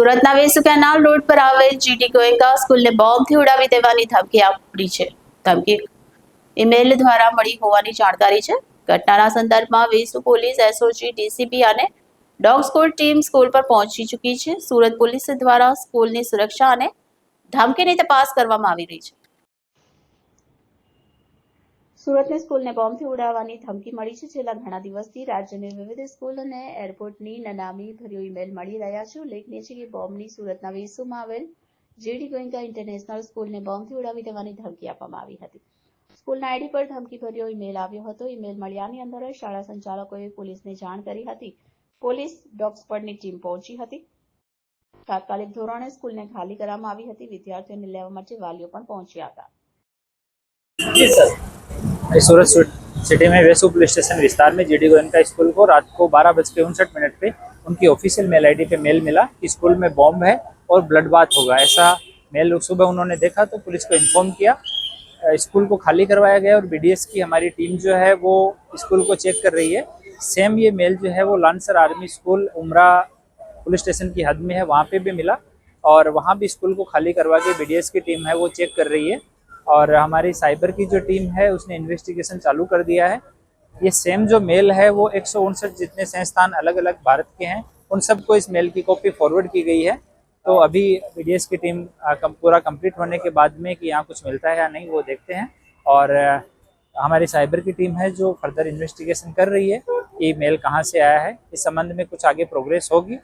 સુરતના Vesu canal road પર આવેલ જીટી ગોયકા સ્કૂલને બોમ્બથી ઉડાવી દેવાની ધમકી આપી છે. ધમકી ઈમેલ દ્વારા મળી હોવાની જાણકારી છે. ઘટનાના સંદર્ભમાં વેસુ પોલીસ, એસઓજી ડીસીપી અને ડોગ સ્કૂલ ટીમ સ્કૂલ પર પહોંચી ચૂકી છે. સુરત પોલીસ દ્વારા સ્કૂલની સુરક્ષા અને ધમકીની તપાસ કરવામાં આવી રહી છે. સુરતની સ્કૂલને બોમ્બથી ઉડાવવાની ધમકી મળી છે. છેલ્લા ઘણા દિવસથી રાજ્યની વિવિધ સ્કૂલ અને એરપોર્ટની નનામી ભર્યો ઈમેલ મળી રહ્યા છે. ઉલ્લેખનીય છે કે બોમ્બની સુરતના વેસુમાં આવેલ જેડી ગોયંકા ઇન્ટરનેશનલ સ્કૂલને બોમ્બથી ઉડાવી દેવાની ધમકી આપવામાં આવી હતી. સ્કૂલના આઈડી પર ધમકી ભર્યો ઈમેલ આવ્યો હતો. ઈમેલ મળ્યાની અંદર શાળા સંચાલકોએ પોલીસને જાણ કરી હતી. પોલીસ ડોગ સ્ક્વોડની ટીમ પહોંચી હતી. તાત્કાલિક ધોરણે સ્કૂલને ખાલી કરવામાં આવી હતી. વિદ્યાર્થીઓને લેવા માટે વાલીઓ પણ પહોંચ્યા હતા. सूरत सिटी में वेसु पुलिस स्टेशन विस्तार में जीडी गोयनका स्कूल को रात को बारह बज के उनसठ मिनट पे उनकी ऑफिशियल मेल आईडी पे मेल मिला कि स्कूल में बॉम्ब है और ब्लड बाथ होगा। ऐसा मेल सुबह उन्होंने देखा तो पुलिस को इन्फॉर्म किया। स्कूल को खाली करवाया गया और बीडीएस की हमारी टीम जो है वो स्कूल को चेक कर रही है। सेम ये मेल जो है वो Lancer army school Umra police station की हद में है, वहाँ पे भी मिला और वहाँ भी स्कूल को खाली करवा के बीडीएस की टीम है वो चेक कर रही है। और हमारी साइबर की जो टीम है, उसने इन्वेस्टिगेशन चालू कर दिया है। ये सेम जो मेल है, वो एक सौ उनसठ जितने संस्थान अलग अलग भारत के हैं, उन सबको इस मेल की कॉपी फॉरवर्ड की गई है। तो अभी बीडीएस की टीम पूरा कंप्लीट होने के बाद में कि यहाँ कुछ मिलता है या नहीं, वो देखते हैं। और हमारी साइबर की टीम है जो फर्दर इन्वेस्टिगेशन कर रही है कि मेल कहाँ से आया है। इस संबंध में कुछ आगे प्रोग्रेस होगी।